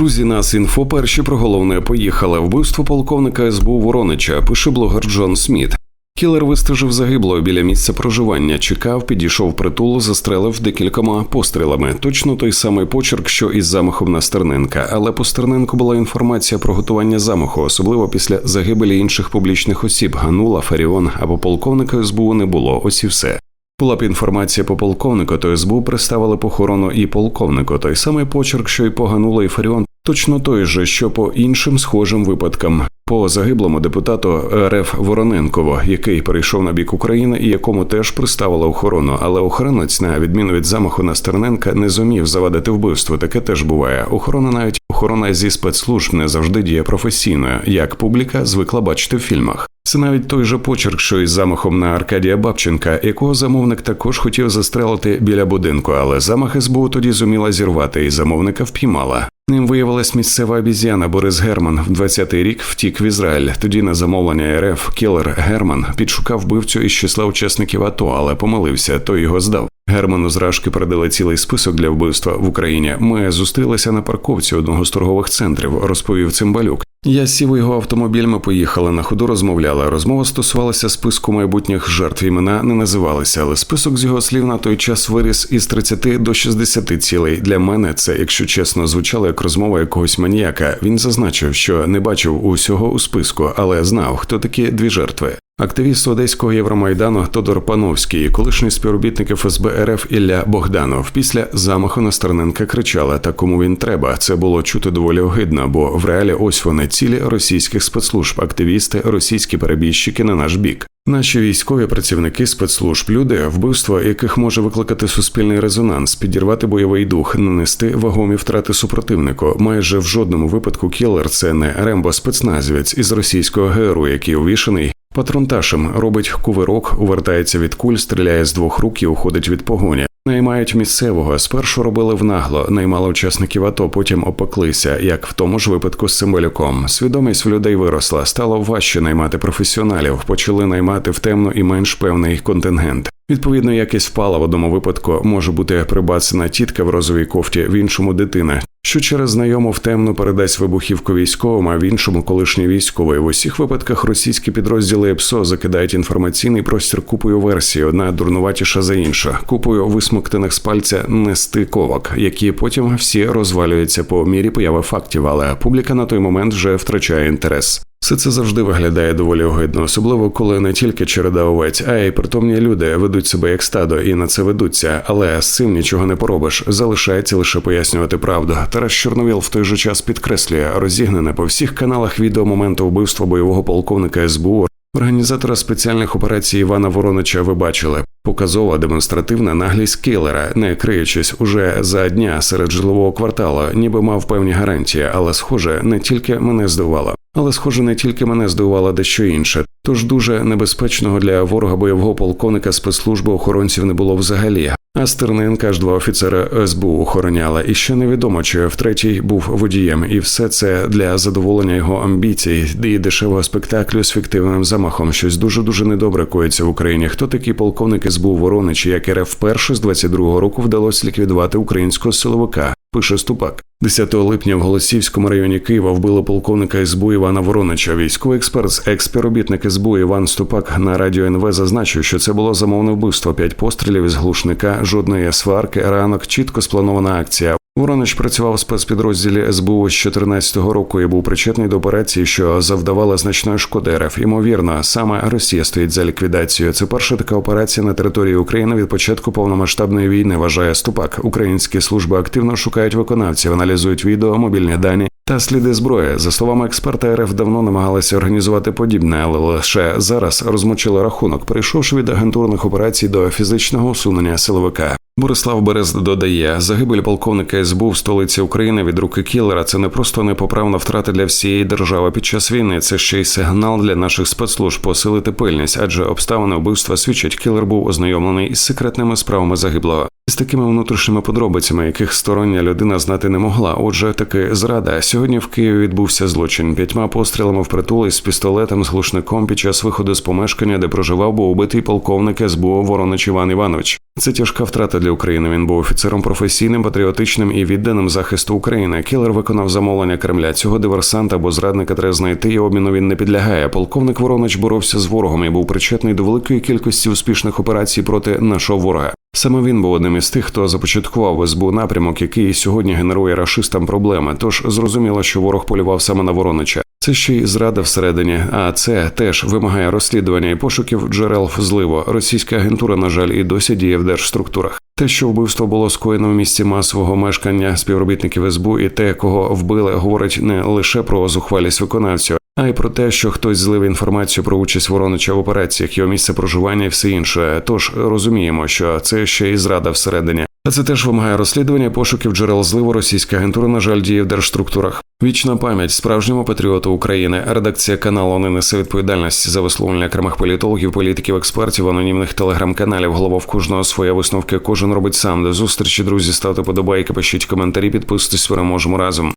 Друзі, нас інфо перші про головне поїхали. Вбивство полковника СБУ Воронича. Пише блогер Джон Сміт. Кілер вистежив загиблого біля місця проживання. Чекав, підійшов притулу, застрелив декількома пострілами. Точно той самий почерк, що із замахом на Стерненка. Але по Стерненку була інформація про готування замаху, особливо після загибелі інших публічних осіб. Ганула, Фаріон або полковника СБУ не було. Ось і все. Була б інформація по полковнику, то СБУ приставили похорону і полковнику. Той самий почерк, що й поганула і Фаріон, точно той же, що по іншим схожим випадкам. По загиблому депутату РФ Вороненково, який перейшов на бік України і якому теж приставила охорону, але охоронець, на відміну від замаху на Стерненка, не зумів завадити вбивство. Таке теж буває. Охорона, навіть охорона зі спецслужб не завжди діє професійно, як публіка звикла бачити в фільмах. Це навіть той же почерк, що із замахом на Аркадія Бабченка, якого замовник також хотів застрелити біля будинку, але замах СБУ тоді зуміла зірвати, і замовника впіймала. Ним виявилась місцева обіз'яна Борис Герман. В 20-й рік втік в Ізраїль. Тоді на замовлення РФ Кілер Герман підшукав вбивцю із числа учасників АТО, але помилився, той його здав. Герману зражки передали цілий список для вбивства в Україні. Ми зустрілися на парковці одного з торгових центрів, розповів Цимбалюк. Я сів у його автомобіль. Ми поїхали на ходу. Розмовляли. Розмова стосувалася списку майбутніх жертв. Імена не називалися, але список з його слів на той час виріс із 30 до 60 цілей. Для мене це, якщо чесно, звучало як розмова якогось маніяка. Він зазначив, що не бачив усього у списку, але знав, хто такі дві жертви. Активіст одеського Євромайдану Тодор Пановський, колишній співробітник ФСБ РФ Ілля Богданов після замаху на Стерненка кричали: та кому він треба. Це було чути доволі огидно, бо в реалі ось вони цілі російських спецслужб, активісти, російські перебіжчики на наш бік. Наші військові працівники спецслужб, люди, вбивство яких може викликати суспільний резонанс, підірвати бойовий дух, нанести вагомі втрати супротивнику. Майже в жодному випадку кілер це не рембо спецназівець із російського ГРУ, який увішаний Патронташем робить кувирок, увертається від куль, стріляє з двох рук і уходить від погоні. Наймають місцевого. Спершу робили внагло, наймали учасників АТО, потім опеклися, як в тому ж випадку з Цимбалюком. Свідомість в людей виросла, стало важче наймати професіоналів, почали наймати в темно і менш певний контингент. Відповідно, якість впала в одному випадку може бути прибацана тітка в розовій кофті, в іншому дитина, що через знайому в темну передасть вибухівку військовим, а в іншому колишній військовий. В усіх випадках російські підрозділи ПСО закидають інформаційний простір купою версій, одна дурнуватіша за інша, купою висмоктаних з пальця нестиковок, які потім всі розвалюються по мірі появи фактів, але публіка на той момент вже втрачає інтерес. Все це завжди виглядає доволі огидно, особливо коли не тільки череда овець, а й притомні люди ведуть себе як стадо і на це ведуться. Але з цим нічого не поробиш. Залишається лише пояснювати правду. Тарас Чорновіл в той же час підкреслює розігнене по всіх каналах відео моменту вбивства бойового полковника СБУ. Організатора спеціальних операцій Івана Воронича ви бачили показова демонстративна наглість кілера, не криючись уже за дня серед житлового кварталу, ніби мав певні гарантії, але схоже, не тільки мене здивувало. Але, схоже, не тільки мене здивувало дещо інше. Тож дуже небезпечного для ворога бойового полковника спецслужби охоронців не було взагалі. А Стерненка аж два офіцери СБУ охороняла, і ще невідомо, чи втретій був водієм, і все це для задоволення його амбіцій і дешевого спектаклю з фіктивним замахом. Щось дуже дуже недобре коїться в Україні. Хто такий полковник СБУ Воронич, як РФ вперше з 22-го року вдалося ліквідувати українського силовика? Пише Ступак. 10 липня в Голосівському районі Києва вбили полковника СБУ Івана Воронича. Військовий експерт, експіробітник СБУ Іван Ступак на радіо НВ зазначив, що це було замовне вбивство. П'ять пострілів із глушника, жодної сварки, ранок, чітко спланована акція. Воронич працював у спецпідрозділі СБУ з 2014 року і був причетний до операції, що завдавала значної шкоди РФ. Ймовірно, саме Росія стоїть за ліквідацією. Це перша така операція на території України від початку повномасштабної війни. Вважає Ступак. Українські служби активно шукають виконавців, аналізують відео, мобільні дані. Та сліди зброї, за словами експерта, РФ давно намагалися організувати подібне, але лише зараз розмочили рахунок, перейшовши від агентурних операцій до фізичного усунення силовика. Борислав Берез додає, загибель полковника СБУ в столиці України від руки Кілера це не просто непоправна втрата для всієї держави під час війни. Це ще й сигнал для наших спецслужб посилити пильність, адже обставини вбивства свідчать, Кілер був ознайомлений із секретними справами загиблого. З такими внутрішніми подробицями, яких стороння людина знати не могла. Отже, таки зрада. Сьогодні в Києві відбувся злочин п'ятьма пострілами в притул із пістолетом з глушником під час виходу з помешкання, де проживав був убитий полковник СБУ Воронич Іван Іванович. Це тяжка втрата для України. Він був офіцером професійним, патріотичним і відданим захисту України. Кілер виконав замовлення Кремля. Цього диверсанта або зрадника треба знайти і обміну він не підлягає. Полковник Воронич боровся з ворогом і був причетний до великої кількості успішних операцій проти нашого ворога. Саме він був одним із тих, хто започаткував СБУ напрямок, який сьогодні генерує рашистам проблеми. Тож зрозуміло, що ворог полював саме на Воронича. Це ще й зрада всередині, а це теж вимагає розслідування і пошуків джерел зливу. Російська агентура, на жаль, і досі діє в держструктурах. Те, що вбивство було скоєно в місці масового мешкання співробітників СБУ, і те, кого вбили, говорить не лише про зухвалість виконавців, а й про те, що хтось злив інформацію про участь Воронича в операціях, його місце проживання і все інше. Тож розуміємо, що це ще й зрада всередині. А це теж вимагає розслідування пошуків джерел зливу. Російська агентура, на жаль, діє в держструктурах. Вічна пам'ять справжньому патріоту України. Редакція каналу не несе відповідальності за висловлення окремих політологів, політиків, експертів, анонімних телеграм-каналів. Голова в кожного своя висновки. Кожен робить сам. До зустрічі, друзі. Ставте подобайки, пишіть коментарі, підписуйтесь. Переможемо разом.